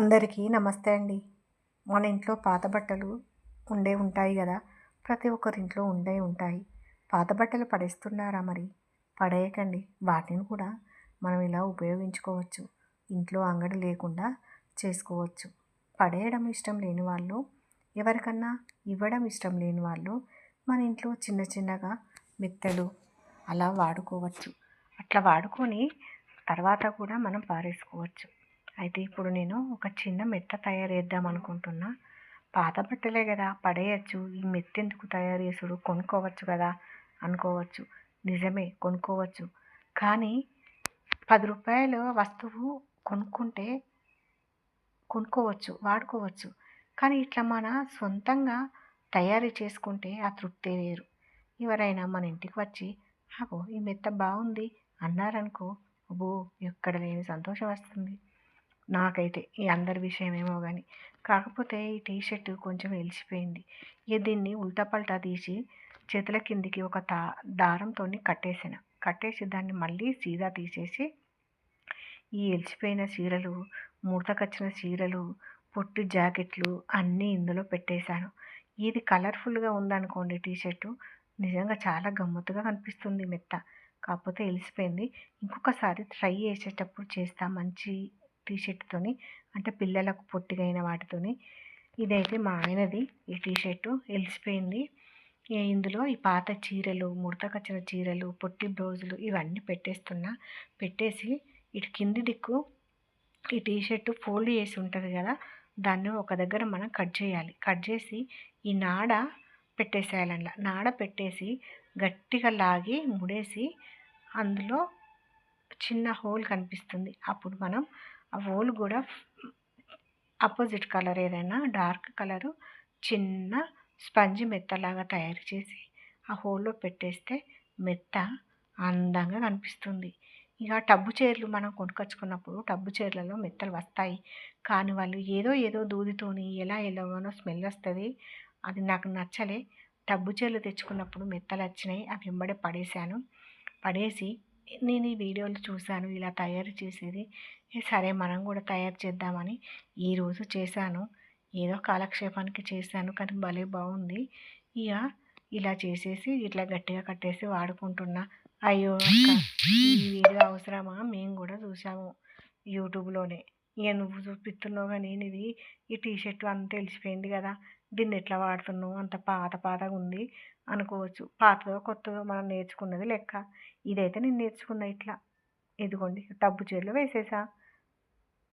అందరికీ నమస్తే అండి. మన ఇంట్లో పాత బట్టలు ఉండే ఉంటాయి కదా ప్రతి ఒక్కరింట్లో ఉండే ఉంటాయి. పాత బట్టలు పడేస్తున్నారా మరి? పడేయకండి. వాటిని కూడా మనం ఇలా ఉపయోగించుకోవచ్చు. ఇంట్లో అంగడి లేకుండా చేసుకోవచ్చు. పడేయడం ఇష్టం లేని వాళ్ళు ఎవరికన్నా ఇవ్వడం ఇష్టం లేని వాళ్ళు మన ఇంట్లో చిన్న చిన్నగా మెత్తలు అలా వాడుకోవచ్చు. అట్లా వాడుకొని తర్వాత కూడా మనం పారేసుకోవచ్చు. అయితే ఇప్పుడు నేను ఒక చిన్న మెత్త తయారు చేద్దాం అనుకుంటున్నా. పాత బట్టలే కదా పడేయచ్చు. ఈ మెత్త ఎందుకు తయారు చేసుడు? కొనుక్కోవచ్చు కదా అనుకోవచ్చు. నిజమే కొనుక్కోవచ్చు. కానీ పది రూపాయల వస్తువు కొనుక్కుంటే కొనుక్కోవచ్చు వాడుకోవచ్చు. కానీ ఇట్లా మన సొంతంగా తయారు చేసుకుంటే ఆ తృప్తి వేరు. ఎవరైనా మన ఇంటికి వచ్చి అగో ఈ మెత్త బాగుంది అన్నారనుకో అబ్బో ఎక్కడ లేని సంతోషం వస్తుంది. నాకైతే ఈ అందరి విషయం ఏమో కానీ కాకపోతే ఈ టీషర్ట్ కొంచెం వెలిసిపోయింది. ఇక దీన్ని ఉల్టాపల్టా తీసి చేతుల కిందికి ఒక తా దారంతో కట్టేసాను. కట్టేసి దాన్ని మళ్ళీ సీదా తీసేసి ఈ ఎలిసిపోయిన చీరలు ముడతకొచ్చిన చీరలు పొట్టి జాకెట్లు అన్నీ ఇందులో పెట్టేశాను. ఇది కలర్ఫుల్గా ఉందనుకోండి టీషర్టు నిజంగా చాలా గమ్మత్తుగా కనిపిస్తుంది మెత్త. కాకపోతే వెలిసిపోయింది. ఇంకొకసారి ట్రై చేసేటప్పుడు చేస్తా మంచి టీషర్ట్తోని అంటే పిల్లలకు పొట్టిగైన వాటితోని. ఇదైతే మా ఆయనది ఈ టీషర్టు. వెలిసిపోయింది ఇందులో ఈ పాత చీరలు ముడతకొచ్చిన చీరలు పొట్టి బ్లౌజులు ఇవన్నీ పెట్టేస్తున్నా. పెట్టేసి ఇటు కింది దిక్కు ఈ టీషర్టు ఫోల్డ్ చేసి ఉంటుంది కదా దాన్ని ఒక దగ్గర మనం కట్ చేయాలి. కట్ చేసి ఈ నాడ పెట్టేసేయాలంట నాడ పెట్టేసి గట్టిగా లాగి ముడేసి అందులో చిన్న హోల్ కనిపిస్తుంది. అప్పుడు మనం ఆ హోల్ కూడా అపోజిట్ కలర్ ఏదైనా డార్క్ కలరు చిన్న స్పంజ్ మెత్తలాగా తయారు చేసి ఆ హోల్లో పెట్టేస్తే మెత్త అందంగా కనిపిస్తుంది. ఇక టబ్బు చీరలు మనం కొనుకొచ్చుకున్నప్పుడు టబ్బు చీరలలో మెత్తలు వస్తాయి. కానీ వాళ్ళు ఏదో ఏదో దూదితోని ఎలా ఎలాగోనో స్మెల్ వస్తుంది. అది నాకు నచ్చలే. టబ్బు చీరలు తెచ్చుకున్నప్పుడు మెత్తలు వచ్చినాయి అవి వెంబడే పడేశాను. పడేసి నేను ఈ వీడియోలు చూశాను ఇలా తయారు చేసేది. సరే మనం కూడా తయారు చేద్దామని ఈరోజు చేశాను. ఏదో కాలక్షేపానికి చేశాను కానీ భలే బాగుంది. ఇక ఇలా చేసేసి ఇట్లా గట్టిగా కట్టేసి వాడుకుంటున్నా. అయ్యో ఈ వీడియో అవసరమా? మేము కూడా చూసాము యూట్యూబ్లోనే. ఇక నువ్వు చూపిస్తున్నావు కానీ ఇది ఈ టీషర్ట్ అంత తెలిసిపోయింది కదా. దీన్ని ఎట్లా వాడుతున్నావు? అంత పాత పాతగా ఉంది అనుకోవచ్చు. పాతదో కొత్తదో మనం నేర్చుకున్నది లెక్క. ఇదైతే నేను నేర్చుకున్న ఇట్లా. ఇదిగోండి టబ్బు చీరలు వేసేసా.